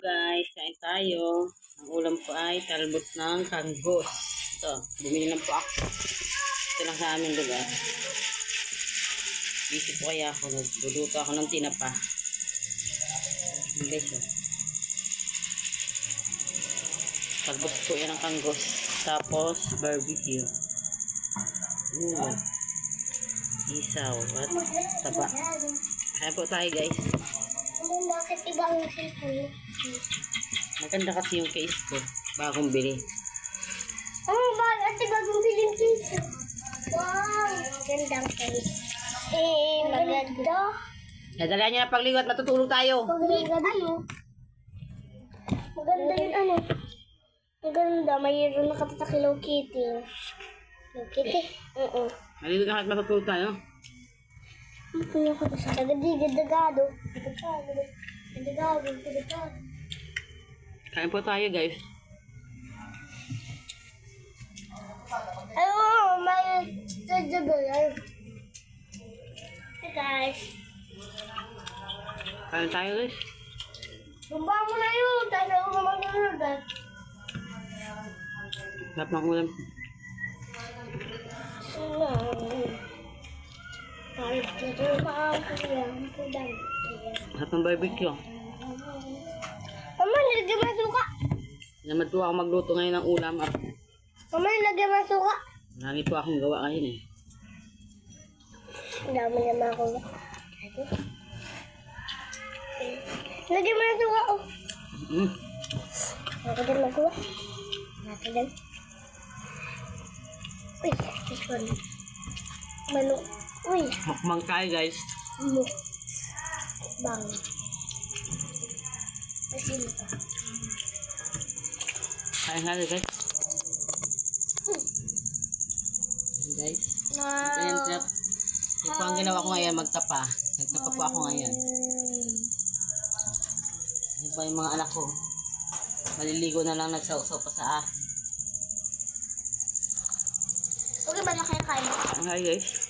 guys, kain tayo. Ang ulam ko ay talbot ng kanggos. Ito, bumili lang po ako. Ito lang sa aming lugar. Isip ko kaya ako, nagluluto ako ng tinapa. Ayan, Guys, oh. Talbot po yan ng kanggos. Tapos, barbecue. Mm. Isaw at taba. Kaya po tayo guys. Bakit iba ang cellphone? Maganda kasi yung case ko. Bagong bili. Oh, bakit ate bagong biling case? Wow, gandang case. Eh, maganda. Dadalaan niyo na pagligo at matutulog tayo. Maganda ano? Maganda yung ano? Maganda, mayroon nakatatak Hello Kitty. Hello Kitty? Oo. Maligo na at matutulog tayo. Kaya ko sa tagadigad dagado? Dagado. Dagado. Dagado. Kain po tayo guys. Ano, may sajabalar. Hey guys. Kain tayo guys. Bumba mo na yun. Tayo ako mag-nerd. Sarap ng ulam. Sarap ng barbecue. Mama, nilagyan mo ng suka. Naman po ako magluto ngayon ng ulam at Mama, nilagyan mo ng suka. marami po akong gawa ngayon eh. Ang dami naman ako. Lagyan mo ng suka, oh. Mm. Ako din magawa. Natin din. Uy, this one. Manok. Uy, Mukbang tayo guys. muk. Bang. Masin pa. Kain tayo guys. Ayan, guys. Ayan, trap. Ito po ang ginawa ko ngayon, magtapa. Nagtapa po ako ngayon. Ayan pa yung mga anak ko. Maliligo na lang nagsausaw pa sa akin. Okay ba na kaya kain? Hi guys.